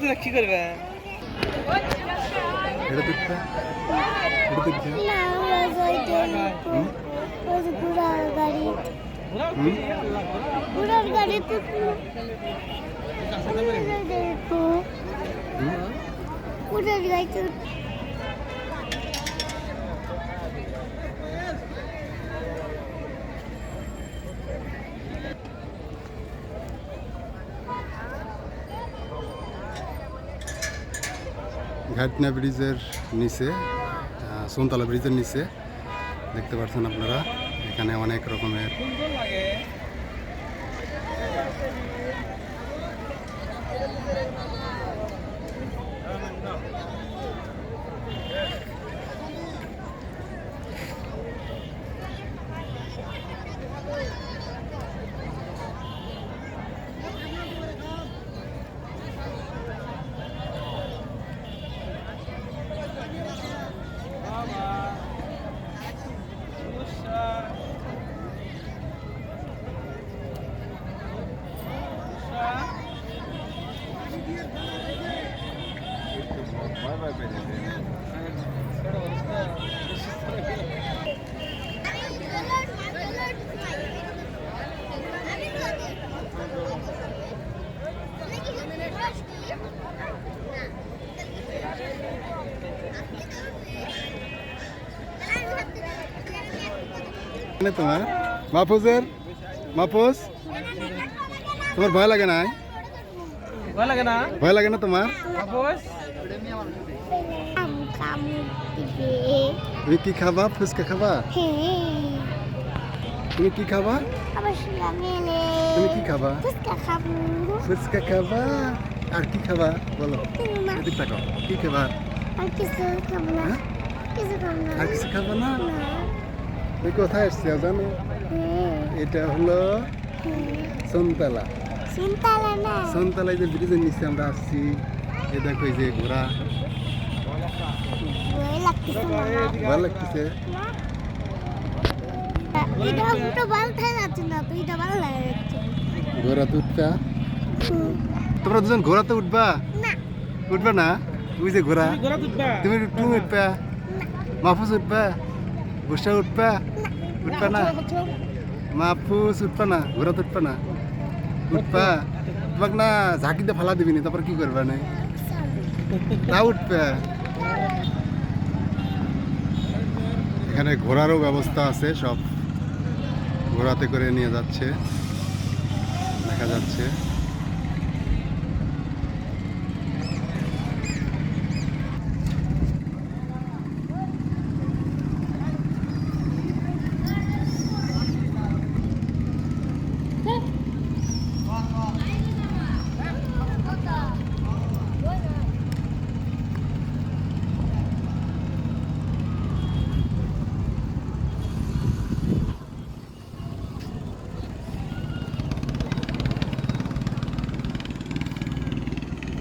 নিচে তো কি করবে? এটা টুট এটা টুট না ওই যে হুম? ওই যে ঘোড়ার গাড়ি। ঘোড়ার গাড়ি? তো ঘোড়ার গাড়ি তো ঘাটনা ব্রিজের নিচে সোনতলা ব্রিজের নিচে দেখতে পাচ্ছেন আপনারা এখানে অনেক রকমের সুন্দর লাগে বাবা সমস্যা এখানে তোমার। মাহফুজের? মাহফুজ? তোমার ভয় লাগে না? ভালো লাগে না? ভয় লাগে না তোমার? তুমি কি খাবা? ফুচকা খাবা? হ্যাঁ তুমি কি খাবা? তুমি কি খাবা? ফুচকা খাবা? আর কি খাবা? বলো। এদিক তাকাও। কি খাবা? আর কিছু খাব না। হ্যাঁ? কিছু খাব আর কিছু খাবা না? তুমি কোথায় এসছো জানো হ্যাঁ। এটা হলো সন্তলা। চিন্তালে না? যে ব্রিজের নিচে আমরা আসছি এ দেখো যে ঘোড়া। ভালো লাগতেছে উঠবা। তোমরা দুজন ঘোড়াতে উঠবা? না। উঠবা না? ওই যে ঘোড়া তুমি তুমি উঠবা। মাহফুজ উঠবা? বুসা উঠবা উঠবা না মাহফুজ উঠবা না ঘোড়াতে উঠবা না উঠবা তোমাক না ঝাঁকিতে ফালা দিবি নি তারপর কি করবা না তা উঠবে এখানে ঘোরারও ব্যবস্থা আছে সব ঘোরাতে করে নিয়ে যাচ্ছে দেখা যাচ্ছে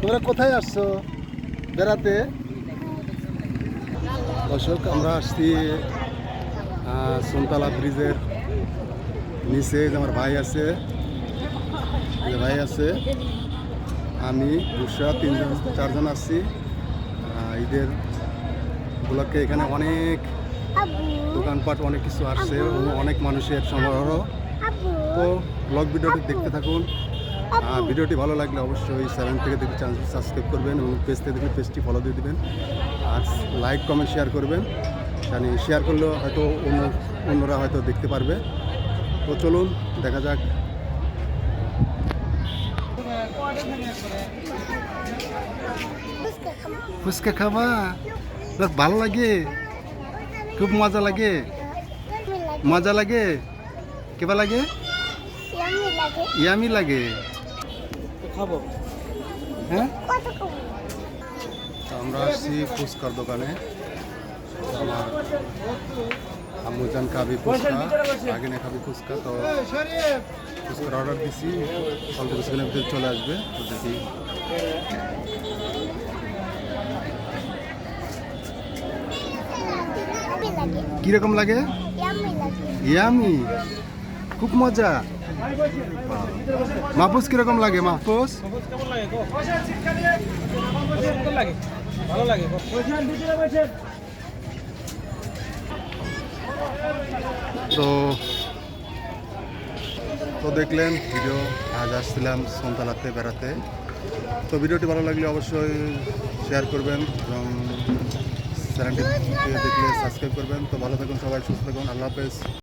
তোমরা কোথায় আসছো? বেড়াতে? দর্শক, আমরা আসছি সন্তলা ব্রিজের নিচে। আমার ভাই আছে। ভাই আছে। আমি বুসরা তিনজন, চারজন আসছি। ঈদের উপলক্ষে এখানে অনেক দোকানপাট, অনেক কিছু আসছে অনেক মানুষের সমারোহ। তো ব্লগ ভিডিওটি দেখতে থাকুন। ভিডিওটি ভালো লাগলে অবশ্যই চ্যানেল থেকে দেখে চ্যানেল সাবস্ক্রাইব করবেন এবং পেজ থেকে দেখলে পেজটি ফলো দিয়ে দেবেন। আর লাইক কমেন্ট শেয়ার করবেন। মানে শেয়ার করলেও হয়তো অন্য অন্যরা হয়তো দেখতে পারবে। তো চলুন দেখা যাক। ফুচকা খাব? ভালো লাগে। খুব মজা লাগে। মজা লাগে। কেবা লাগে? ইয়ামি লাগে। খাব। হ্যাঁ? তো আমরা আসছি ফুচকার দোকানে। আমার আম্মুজান খাবি ফুচকা আগে খাবি ফুচকা তো ফুচকার অর্ডার দিছি। অল্প কিছুক্ষণের ভিতরে চলে আসবে তো দেখি। কীরকম লাগে? ইয়ামি লাগে। ইয়ামি খুব মজা। মাহফুজ কীরকম লাগে, মাহফুজ? তো তো দেখলেন ভিডিও, আজ আসছিলাম সন্তালাতে বেড়াতে। তো ভিডিওটি ভালো লাগলে অবশ্যই শেয়ার করবেন এবং চ্যানেলটি দেখলে সাবস্ক্রাইব করবেন। তো ভালো থাকুন সবাই, সুস্থ থাকুন। আল্লাহ হাফেজ।